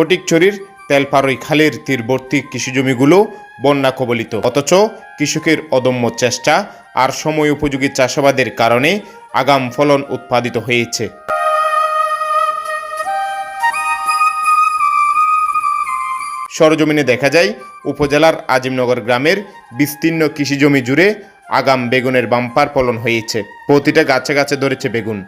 ফটিকছড়ির তেলপাড়ই খালের তীরবর্তী কৃষিজমিগুলো বন্যা কবলিত। অথচ কৃষকের অদম্য চেষ্টা আর সময় উপযোগী চাষাবাদের কারণে আগাম ফলন উৎপাদিত হয়েছে। সরজমিনে দেখা যায়, উপজেলার আজিমনগর গ্রামের বিস্তীর্ণ কৃষিজমি জুড়ে আগাম বেগুনের বাম্পার ফলন হয়েছে। প্রতিটা গাছে গাছে ধরেছে বেগুন।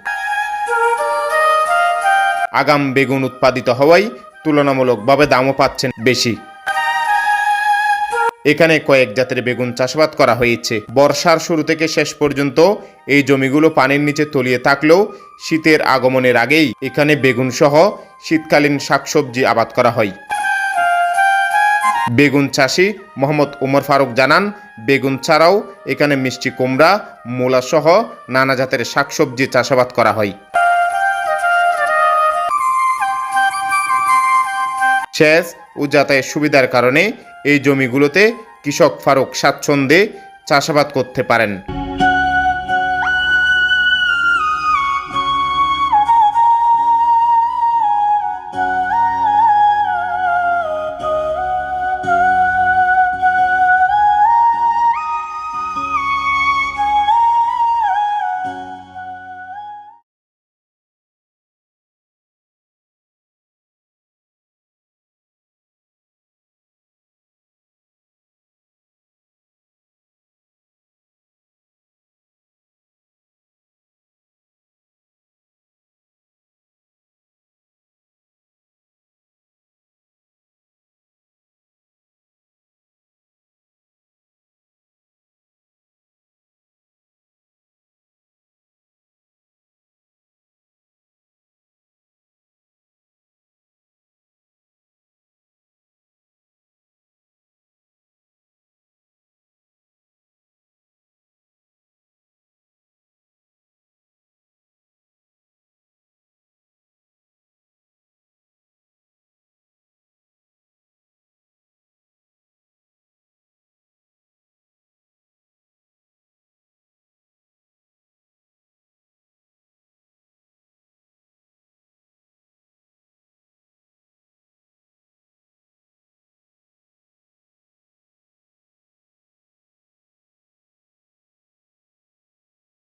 আগাম বেগুন উৎপাদিত হওয়ায় তুলনামূলকভাবে দামও পাচ্ছেন বেশি। এখানে কয়েক জাতের বেগুন চাষাবাদ করা হয়েছে। বর্ষার শুরু থেকে শেষ পর্যন্ত এই জমিগুলো পানির নিচে তলিয়ে থাকলেও শীতের আগমনের আগেই এখানে বেগুন সহ শীতকালীন শাকসবজি আবাদ করা হয়। বেগুন চাষি মোহাম্মদ উমর ফারুক জানান, বেগুন ছাড়াও এখানে মিষ্টি কুমড়া মূলা সহ নানা জাতের শাকসবজি চাষাবাদ করা হয়। সেচ ও যাতায়াত সুবিধার কারণে এই জমিগুলোতে কৃষক ফারুক স্বাচ্ছন্দ্যে চাষাবাদ করতে পারেন।